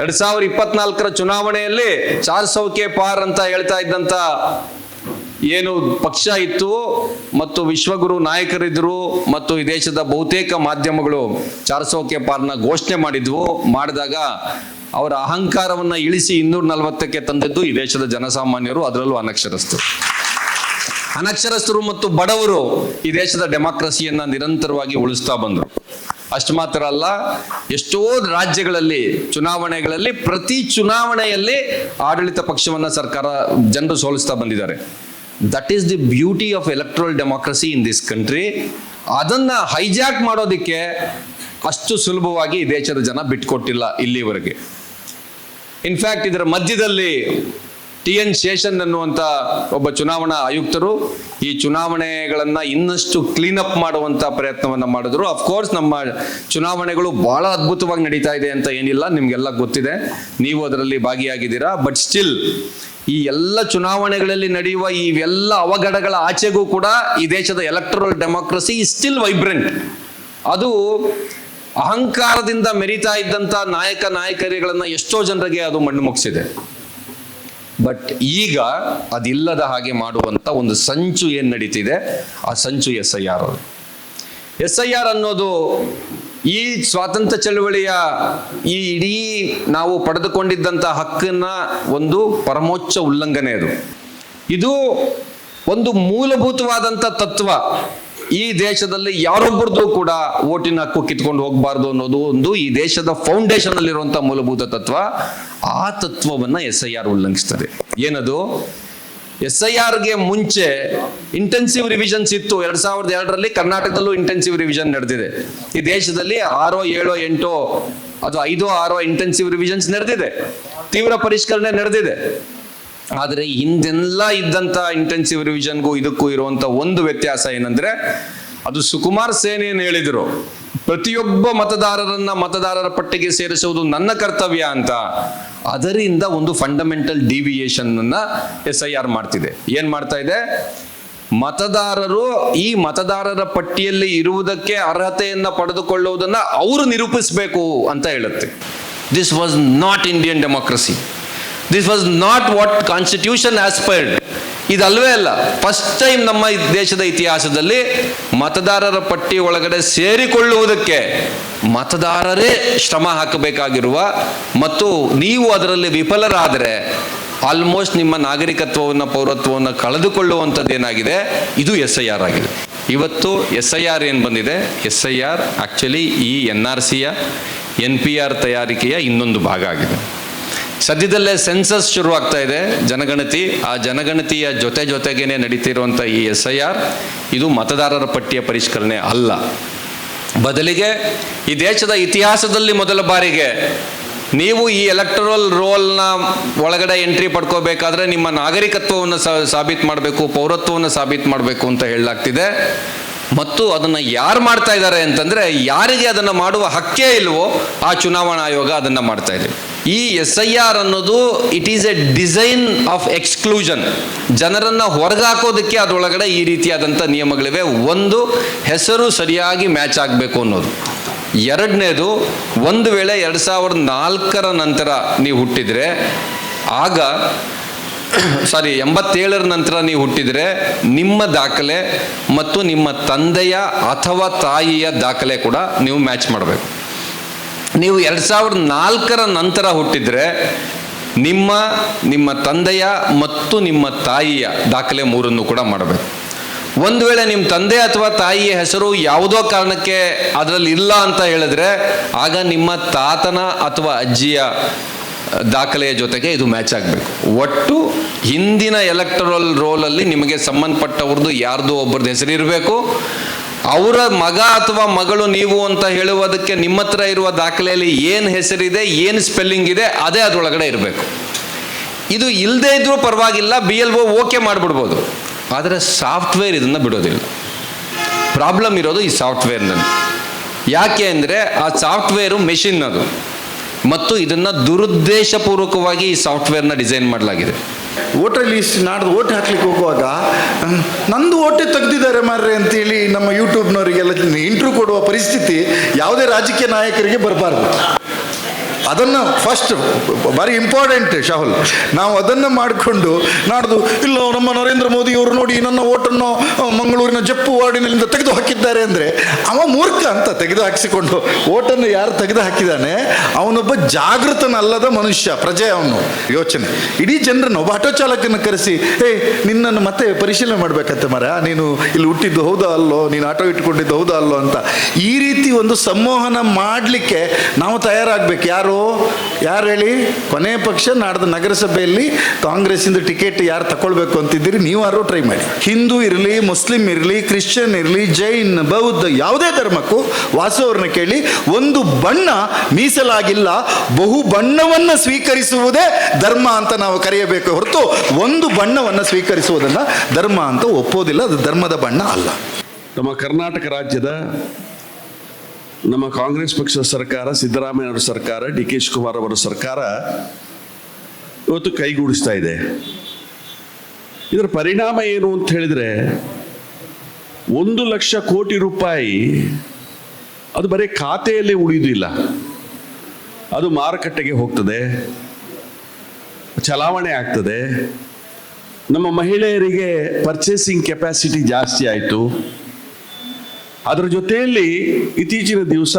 ಎರಡ್ ಸಾವಿರದ ಇಪ್ಪತ್ನಾಲ್ಕರ ಚುನಾವಣೆಯಲ್ಲಿ ಚಾರ್ ಸೌಕೆ ಪಾರ್ ಅಂತ ಹೇಳ್ತಾ ಇದ್ದಂತ ಏನು ಪಕ್ಷ ಇತ್ತು ಮತ್ತು ವಿಶ್ವಗುರು ನಾಯಕರಿದ್ರು ಮತ್ತು ಈ ದೇಶದ ಬಹುತೇಕ ಮಾಧ್ಯಮಗಳು ಚಾರ್ ಸೌಕೆ ಪಾರ್ನ ಘೋಷಣೆ ಮಾಡಿದ್ವು, ಮಾಡಿದಾಗ ಅವರ ಅಹಂಕಾರವನ್ನ ಇಳಿಸಿ ಇನ್ನೂರ ನಲವತ್ತಕ್ಕೆ ತಂದಿದ್ದು ಈ ದೇಶದ ಜನಸಾಮಾನ್ಯರು, ಅದರಲ್ಲೂ ಅನಕ್ಷರಸ್ಥರು. ಅನಕ್ಷರಸ್ಥರು ಮತ್ತು ಬಡವರು ಈ ದೇಶದ ಡೆಮಾಕ್ರಸಿಯನ್ನ ನಿರಂತರವಾಗಿ ಉಳಿಸ್ತಾ ಬಂದರು. ಅಷ್ಟು ಮಾತ್ರ ಅಲ್ಲ, ಎಷ್ಟೋ ರಾಜ್ಯಗಳಲ್ಲಿ, ಚುನಾವಣೆಗಳಲ್ಲಿ, ಪ್ರತಿ ಚುನಾವಣೆಯಲ್ಲಿ ಆಡಳಿತ ಪಕ್ಷವನ್ನ ಸರ್ಕಾರ ಜನರು ಸೋಲಿಸ್ತಾ ಬಂದಿದ್ದಾರೆ. That is the beauty of electoral democracy in this country ಅದನ್ನ ಹೈಜಾಕ್ ಮಾಡೋದಕ್ಕೆ ಅಷ್ಟು ಸುಲಭವಾಗಿ ದೇಶದ ಜನ ಬಿಟ್ಕೊಟ್ಟಿಲ್ಲ ಇಲ್ಲಿವರೆಗೆ. ಇನ್ಫ್ಯಾಕ್ಟ್ ಇದರ ಮಧ್ಯದಲ್ಲಿ ಟಿ ಎನ್ ಶೇಷನ್ ಅನ್ನುವಂಥ ಒಬ್ಬ ಚುನಾವಣಾ ಆಯುಕ್ತರು ಈ ಚುನಾವಣೆಗಳನ್ನು ಇನ್ನಷ್ಟು ಕ್ಲೀನ್ ಅಪ್ ಮಾಡುವಂತ ಪ್ರಯತ್ನವನ್ನು ಮಾಡಿದ್ರು. ಅಫ್ಕೋರ್ಸ್ ನಮ್ಮ ಚುನಾವಣೆಗಳು ಬಹಳ ಅದ್ಭುತವಾಗಿ ನಡೀತಾ ಇದೆ ಅಂತ ಏನಿಲ್ಲ, ನಿಮಗೆಲ್ಲ ಗೊತ್ತಿದೆ. ನೀವು ಅದರಲ್ಲಿ ಭಾಗಿಯಾಗಿದ್ದೀರಾ. ಬಟ್ ಸ್ಟಿಲ್ ಈ ಎಲ್ಲ ಚುನಾವಣೆಗಳಲ್ಲಿ ನಡೆಯುವ ಇವೆಲ್ಲ ಅವಘಡಗಳ ಆಚೆಗೂ ಕೂಡ ಈ ದೇಶದ ಎಲೆಕ್ಟ್ರಲ್ ಡೆಮೋಕ್ರಸಿ ಸ್ಟಿಲ್ ವೈಬ್ರೆಂಟ್ ಅದು ಅಹಂಕಾರದಿಂದ ಮೆರಿತಾ ಇದ್ದಂತ ನಾಯಕ ನಾಯಕರಿಗಳನ್ನ ಎಷ್ಟೋ ಜನರಿಗೆ ಅದು ಮಣ್ಣು ಮುಗಿಸಿದೆ. ಬಟ್ ಈಗ ಅದಿಲ್ಲದ ಹಾಗೆ ಮಾಡುವಂತ ಒಂದು ಸಂಚು ಏನ್ ನಡೀತಿದೆ? ಆ ಸಂಚು S I R S I R ಅನ್ನೋದು ಈ ಸ್ವಾತಂತ್ರ್ಯ ಚಳವಳಿಯ ಈ ಇಡೀ ನಾವು ಪಡೆದುಕೊಂಡಿದ್ದಂಥ ಹಕ್ಕನ್ನ ಒಂದು ಪರಮೋಚ್ಚ ಉಲ್ಲಂಘನೆ ಅದು. ಇದು ಒಂದು ಮೂಲಭೂತವಾದಂಥ ತತ್ವ. ಈ ದೇಶದಲ್ಲಿ ಯಾರೊಬ್ಬರದು ಕೂಡ ಓಟಿನ ಹಕ್ಕು ಕಿತ್ಕೊಂಡು ಹೋಗಬಾರ್ದು ಅನ್ನೋದು ಒಂದು ಈ ದೇಶದ ಫೌಂಡೇಶನ್ ಅಲ್ಲಿರುವಂತಹ ಮೂಲಭೂತ ತತ್ವ. ಆ ತತ್ವವನ್ನ ಎಸ್ ಐ ಆರ್ ಉಲ್ಲಂಘಿಸ್ತದೆ. ಏನದು? ಎಸ್ ಐ ಆರ್ಗೆ ಮುಂಚೆ ಇಂಟೆನ್ಸಿವ್ ರಿವಿಷನ್ಸ್ ಇತ್ತು. ಎರಡ್ ಸಾವಿರದ ಎರಡರಲ್ಲಿ ಕರ್ನಾಟಕದಲ್ಲೂ ಇಂಟೆನ್ಸಿವ್ ರಿವಿಷನ್ ನಡೆದಿದೆ. ಈ ದೇಶದಲ್ಲಿ ಆರೋ, ಏಳೋ, ಎಂಟೋ, ಅದು ಐದೋ, ಆರೋ ಇಂಟೆನ್ಸಿವ್ ರಿವಿಷನ್ಸ್ ನಡೆದಿದೆ. ತೀವ್ರ ಪರಿಷ್ಕರಣೆ ನಡೆದಿದೆ. ಆದರೆ ಹಿಂದೆಲ್ಲ ಇದ್ದಂತ ಇಂಟೆನ್ಸಿವ್ ರಿವಿಷನ್ಗೂ ಇದಕ್ಕೂ ಇರುವಂತ ಒಂದು ವ್ಯತ್ಯಾಸ ಏನಂದ್ರೆ ಅದು ಸುಕುಮಾರ್ ಸೇನೆ ಏನು ಹೇಳಿದ್ರು? ಪ್ರತಿಯೊಬ್ಬ ಮತದಾರರನ್ನ ಮತದಾರರ ಪಟ್ಟಿಗೆ ಸೇರಿಸುವುದು ನನ್ನ ಕರ್ತವ್ಯ ಅಂತ. ಅದರಿಂದ ಒಂದು ಫಂಡಮೆಂಟಲ್ ಡಿವಿಯೇಷನ್ ಅನ್ನ ಎಸ್ ಐ ಆರ್ ಮಾಡ್ತಿದೆ. ಏನ್ ಮಾಡ್ತಾ ಇದೆ? ಮತದಾರರು ಈ ಮತದಾರರ ಪಟ್ಟಿಯಲ್ಲಿ ಇರುವುದಕ್ಕೆ ಅರ್ಹತೆಯನ್ನ ಪಡೆದುಕೊಳ್ಳುವುದನ್ನ ಅವರು ನಿರೂಪಿಸಬೇಕು ಅಂತ ಹೇಳುತ್ತೆ. This was not Indian democracy this was not what constitution aspired ಇದಲ್ವೇ ಅಲ್ಲ. ಫಸ್ಟ್ ಟೈಮ್ ನಮ್ಮ ದೇಶದ ಇತಿಹಾಸದಲ್ಲಿ ಮತದಾರರ ಪಟ್ಟಿ ಒಳಗಡೆ ಸೇರಿಕೊಳ್ಳುವುದಕ್ಕೆ ಮತದಾರರೇ ಶ್ರಮ ಹಾಕಬೇಕಾಗಿರುವ ಮತ್ತು ನೀವು ಅದರಲ್ಲಿ ವಿಫಲರಾದರೆ ಆಲ್ಮೋಸ್ಟ್ ನಿಮ್ಮ ನಾಗರಿಕತ್ವವನ್ನು, ಪೌರತ್ವವನ್ನು ಕಳೆದುಕೊಳ್ಳುವಂಥದ್ದು ಏನಾಗಿದೆ? ಇದು ಎಸ್ ಐ ಆರ್ ಆಗಿದೆ. ಇವತ್ತು ಎಸ್ ಐ ಆರ್ ಏನು ಬಂದಿದೆ? ಎಸ್ ಐ ಆರ್ ಆ್ಯಕ್ಚುಲಿ ಈ ಎನ್ ಆರ್ ಸಿಯ ಎನ್ ಪಿ ಆರ್ ತಯಾರಿಕೆಯ ಇನ್ನೊಂದು ಭಾಗ ಆಗಿದೆ. ಸದ್ಯದಲ್ಲೇ ಸೆನ್ಸಸ್ ಶುರುವಾಗ್ತಾ ಇದೆ. ಜನಗಣತಿ, ಆ ಜನಗಣತಿಯ ಜೊತೆ ಜೊತೆಗೇನೆ ನಡೀತಿರುವಂಥ ಈ ಎಸ್ ಐ ಆರ್ ಇದು ಮತದಾರರ ಪಟ್ಟಿಯ ಪರಿಷ್ಕರಣೆ ಅಲ್ಲ. ಬದಲಿಗೆ ಈ ದೇಶದ ಇತಿಹಾಸದಲ್ಲಿ ಮೊದಲ ಬಾರಿಗೆ ನೀವು ಈ ಎಲೆಕ್ಟರಲ್ ರೋಲ್ನ ಒಳಗಡೆ ಎಂಟ್ರಿ ಪಡ್ಕೋಬೇಕಾದ್ರೆ ನಿಮ್ಮ ನಾಗರಿಕತ್ವವನ್ನು ಸಾಬೀತು ಮಾಡಬೇಕು, ಪೌರತ್ವವನ್ನು ಸಾಬೀತು ಮಾಡಬೇಕು ಅಂತ ಹೇಳಲಾಗ್ತಿದೆ. ಮತ್ತು ಅದನ್ನು ಯಾರು ಮಾಡ್ತಾ ಇದ್ದಾರೆ ಅಂತಂದ್ರೆ ಯಾರಿಗೆ ಅದನ್ನು ಮಾಡುವ ಹಕ್ಕೇ ಇಲ್ವೋ ಆ ಚುನಾವಣಾ ಆಯೋಗ ಅದನ್ನು ಮಾಡ್ತಾ ಇದೆ. ಈ ಎಸ್ ಐ ಆರ್ ಅನ್ನೋದು it is a design of exclusion ಜನರನ್ನ ಹೊರಗಾಕೋದಕ್ಕೆ ಅದರೊಳಗಡೆ ಈ ರೀತಿಯಾದಂಥ ನಿಯಮಗಳಿವೆ. ಒಂದು, ಹೆಸರು ಸರಿಯಾಗಿ ಮ್ಯಾಚ್ ಆಗಬೇಕು ಅನ್ನೋದು. ಎರಡನೇದು, ಒಂದು ವೇಳೆ ಎರಡು ಸಾವಿರದ ನಾಲ್ಕರ ನಂತರ ನೀವು ಹುಟ್ಟಿದ್ರೆ, ಆಗ, ಸಾರಿ, ಎಂಬತ್ತೇಳರ ನಂತರ ನೀವು ಹುಟ್ಟಿದರೆ, ನಿಮ್ಮ ದಾಖಲೆ ಮತ್ತು ನಿಮ್ಮ ತಂದೆಯ ಅಥವಾ ತಾಯಿಯ ದಾಖಲೆ ಕೂಡ ನೀವು ಮ್ಯಾಚ್ ಮಾಡಬೇಕು. ನೀವು ಎರಡು ಸಾವಿರದ ನಾಲ್ಕರ ನಂತರ ಹುಟ್ಟಿದ್ರೆ ನಿಮ್ಮ ನಿಮ್ಮ ತಂದೆಯ ಮತ್ತು ನಿಮ್ಮ ತಾಯಿಯ ದಾಖಲೆ ಮೂರನ್ನು ಕೂಡ ಮಾಡಬೇಕು. ಒಂದು ವೇಳೆ ನಿಮ್ಮ ತಂದೆ ಅಥವಾ ತಾಯಿಯ ಹೆಸರು ಯಾವುದೋ ಕಾರಣಕ್ಕೆ ಅದರಲ್ಲಿ ಇಲ್ಲ ಅಂತ ಹೇಳಿದ್ರೆ ಆಗ ನಿಮ್ಮ ತಾತನ ಅಥವಾ ಅಜ್ಜಿಯ ದಾಖಲೆಯ ಜೊತೆಗೆ ಇದು ಮ್ಯಾಚ್ ಆಗಬೇಕು. ಒಟ್ಟು ಹಿಂದಿನ ಎಲೆಕ್ಟ್ರಲ್ ರೋಲಲ್ಲಿ ನಿಮಗೆ ಸಂಬಂಧಪಟ್ಟವ್ರದ್ದು ಯಾರ್ದು ಒಬ್ಬರದ್ದು ಹೆಸರಿರಬೇಕು. ಅವರ ಮಗ ಅಥವಾ ಮಗಳು ನೀವು ಅಂತ ಹೇಳುವುದಕ್ಕೆ ನಿಮ್ಮ ಹತ್ರ ಇರುವ ದಾಖಲೆಯಲ್ಲಿ ಏನು ಹೆಸರಿದೆ, ಏನು ಸ್ಪೆಲ್ಲಿಂಗ್ ಇದೆ, ಅದೇ ಅದರೊಳಗಡೆ ಇರಬೇಕು. ಇದು ಇಲ್ಲದೇ ಇದ್ರೂ ಪರವಾಗಿಲ್ಲ ಬಿ ಎಲ್ ಒ ಓಕೆ ಮಾಡಿಬಿಡ್ಬೋದು. ಆದರೆ ಸಾಫ್ಟ್ವೇರ್ ಇದನ್ನು ಬಿಡೋದಿಲ್ಲ. ಪ್ರಾಬ್ಲಮ್ ಇರೋದು ಈ ಸಾಫ್ಟ್ವೇರ್ನಲ್ಲಿ ಯಾಕೆ ಅಂದರೆ ಆ ಸಾಫ್ಟ್ವೇರು ಮೆಷಿನ್ ಅದು. ಮತ್ತು ಇದನ್ನು ದುರುದ್ದೇಶಪೂರ್ವಕವಾಗಿ ಈ ಸಾಫ್ಟ್ವೇರ್ನ ಡಿಸೈನ್ ಮಾಡಲಾಗಿದೆ. ವೋಟರ್ ಲಿಸ್ಟ್ ನಾಡ್ದು ಓಟ್ ಹಾಕ್ಲಿಕ್ಕೆ ಹೋಗುವಾಗ ನಂದು ಹೊಟ್ಟೆ ತೆಗೆದಿದ್ದಾರೆ ಮಾರ್ರೆ ಅಂತೇಳಿ ನಮ್ಮ ಯೂಟ್ಯೂಬ್ನವರಿಗೆಲ್ಲ ಇಂಟ್ರ್ಯೂ ಕೊಡುವ ಪರಿಸ್ಥಿತಿ ಯಾವುದೇ ರಾಜಕೀಯ ನಾಯಕರಿಗೆ ಬರಬಾರ್ದು. ಅದನ್ನು ಫಸ್ಟ್ ಭಾರಿ ಇಂಪಾರ್ಟೆಂಟ್ ಶಾಹುಲ್. ನಾವು ಅದನ್ನು ಮಾಡಿಕೊಂಡು ನಾಡ್ದು, ಇಲ್ಲ, ನಮ್ಮ ನರೇಂದ್ರ ಮೋದಿ ಅವರು ನೋಡಿ ನನ್ನ ಓಟನ್ನು ಮಂಗಳೂರಿನ ಜಪ್ಪು ವಾರ್ಡಿನಿಂದ ತೆಗೆದು ಹಾಕಿದ್ದಾರೆ ಅಂದರೆ ಅವ ಮೂರ್ಖ ಅಂತ ತೆಗೆದು ಹಾಕಿಸಿಕೊಂಡು ಓಟನ್ನು ಯಾರು ತೆಗೆದು ಹಾಕಿದ್ದಾನೆ ಅವನೊಬ್ಬ ಜಾಗೃತನಲ್ಲದ ಮನುಷ್ಯ, ಪ್ರಜೆ ಅವನು. ಯೋಚನೆ. ಇಡೀ ಜನರನ್ನು ಒಬ್ಬ ಆಟೋ ಚಾಲಕನ ಕರೆಸಿ ಏಯ್ ನಿನ್ನನ್ನು ಮತ್ತೆ ಪರಿಶೀಲನೆ ಮಾಡಬೇಕಂತೆ ಮರ. ನೀನು ಇಲ್ಲಿ ಹುಟ್ಟಿದ್ದು ಹೌದಾ ಅಲ್ಲೋ? ನೀನು ಆಟೋ ಇಟ್ಕೊಂಡಿದ್ದು ಹೌದಾ ಅಲ್ಲೋ? ಅಂತ. ಈ ರೀತಿ ಒಂದು ಸಂಮೋಹನ ಮಾಡಲಿಕ್ಕೆ ನಾವು ತಯಾರಾಗಬೇಕು. ಯಾರು? ಯಾರು ಹೇಳಿ? ಕೊನೆ ಪಕ್ಷ ನಾಡ್ದು ನಗರಸಭೆಯಲ್ಲಿ ಕಾಂಗ್ರೆಸ್ಸಿಂದ ಟಿಕೆಟ್ ಯಾರು ತಗೊಳ್ಬೇಕು ಅಂತಿದ್ದೀರಿ ಯಾರು ಟ್ರೈ ಮಾಡಿ. ಹಿಂದೂ ಇರಲಿ, ಮುಸ್ಲಿಂ ಇರಲಿ, ಕ್ರಿಶ್ಚಿಯನ್ ಇರಲಿ, ಜೈನ್, ಬೌದ್ಧ ಯಾವುದೇ ಧರ್ಮಕ್ಕೂ ವಾಸವ್ರನ್ನ ಕೇಳಿ, ಒಂದು ಬಣ್ಣ ಮೀಸಲಾಗಿಲ್ಲ, ಬಹು ಬಣ್ಣವನ್ನು ಸ್ವೀಕರಿಸುವುದೇ ಧರ್ಮ ಅಂತ ನಾವು ಕರೆಯಬೇಕು ಹೊರತು ಒಂದು ಬಣ್ಣವನ್ನು ಸ್ವೀಕರಿಸುವುದನ್ನು ಧರ್ಮ ಅಂತ ಒಪ್ಪೋದಿಲ್ಲ, ಅದು ಧರ್ಮದ ಬಣ್ಣ ಅಲ್ಲ. ನಮ್ಮ ಕರ್ನಾಟಕ ರಾಜ್ಯದ ನಮ್ಮ ಕಾಂಗ್ರೆಸ್ ಪಕ್ಷದ ಸರ್ಕಾರ, ಸಿದ್ದರಾಮಯ್ಯ ಅವರ ಸರ್ಕಾರ ಡಿ ಕೆ ಶಿವಕುಮಾರ್ ಅವರ ಸರ್ಕಾರ ಇವತ್ತು ಕೈಗೂಡಿಸ್ತಾ ಇದೆ. ಇದರ ಪರಿಣಾಮ ಏನು ಅಂತ ಹೇಳಿದ್ರೆ ಒಂದು ಲಕ್ಷ ಕೋಟಿ ರೂಪಾಯಿ ಅದು ಬರೀ ಖಾತೆಯಲ್ಲಿ ಉಳಿಯುವುದಿಲ್ಲ ಅದು ಮಾರುಕಟ್ಟೆಗೆ ಹೋಗ್ತದೆ. ಚಲಾವಣೆ ಆಗ್ತದೆ. ನಮ್ಮ ಮಹಿಳೆಯರಿಗೆ ಪರ್ಚೇಸಿಂಗ್ ಕೆಪಾಸಿಟಿ ಜಾಸ್ತಿ ಆಯಿತು. ಅದರ ಜೊತೆಯಲ್ಲಿ ಇತ್ತೀಚಿನ ದಿವಸ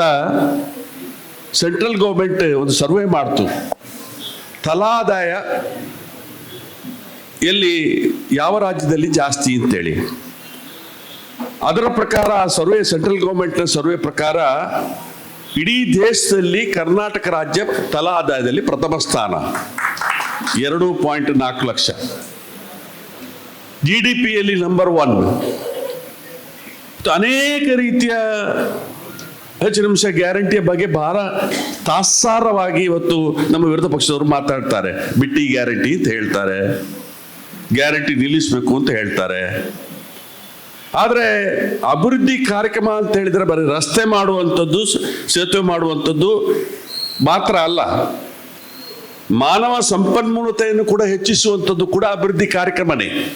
ಸೆಂಟ್ರಲ್ ಗೌರ್ಮೆಂಟ್ ಒಂದು ಸರ್ವೆ ಮಾಡ್ತು. ತಲಾದಾಯ ಎಲ್ಲಿ ಯಾವ ರಾಜ್ಯದಲ್ಲಿ ಜಾಸ್ತಿ ಅಂತೇಳಿ. ಅದರ ಪ್ರಕಾರ ಆ ಸರ್ವೆ ಸೆಂಟ್ರಲ್ ಗೌರ್ಮೆಂಟ್ನ ಸರ್ವೆ ಪ್ರಕಾರ ಇಡೀ ದೇಶದಲ್ಲಿ ಕರ್ನಾಟಕ ರಾಜ್ಯ ತಲಾ ಆದಾಯದಲ್ಲಿ ಪ್ರಥಮ ಸ್ಥಾನ. ಎರಡು ಪಾಯಿಂಟ್ ನಾಲ್ಕು ಲಕ್ಷ. ಜಿ ಡಿ ಪಿಯಲ್ಲಿ ನಂಬರ್ ಒನ್ ಅನೇಕ ರೀತಿಯ ಹೆಚ್ಚು ನಿಮಿಷ ಗ್ಯಾರಂಟಿಯ ಬಗ್ಗೆ ಬಹಳ ತಾತ್ಸಾರವಾಗಿ ಇವತ್ತು ನಮ್ಮ ವಿರೋಧ ಪಕ್ಷದವರು ಮಾತಾಡ್ತಾರೆ. ಬಿಟ್ಟಿ ಗ್ಯಾರಂಟಿ ಅಂತ ಹೇಳ್ತಾರೆ. ಗ್ಯಾರಂಟಿ ನಿಲ್ಲಿಸಬೇಕು ಅಂತ ಹೇಳ್ತಾರೆ. ಆದರೆ ಅಭಿವೃದ್ಧಿ ಕಾರ್ಯಕ್ರಮ ಅಂತ ಹೇಳಿದ್ರೆ ಬರೀ ರಸ್ತೆ ಮಾಡುವಂಥದ್ದು, ಸೇತುವೆ ಮಾಡುವಂಥದ್ದು ಮಾತ್ರ ಅಲ್ಲ. ಮಾನವ ಸಂಪನ್ಮೂಲತೆಯನ್ನು ಕೂಡ ಹೆಚ್ಚಿಸುವಂಥದ್ದು ಕೂಡ ಅಭಿವೃದ್ಧಿ ಕಾರ್ಯಕ್ರಮನೇ.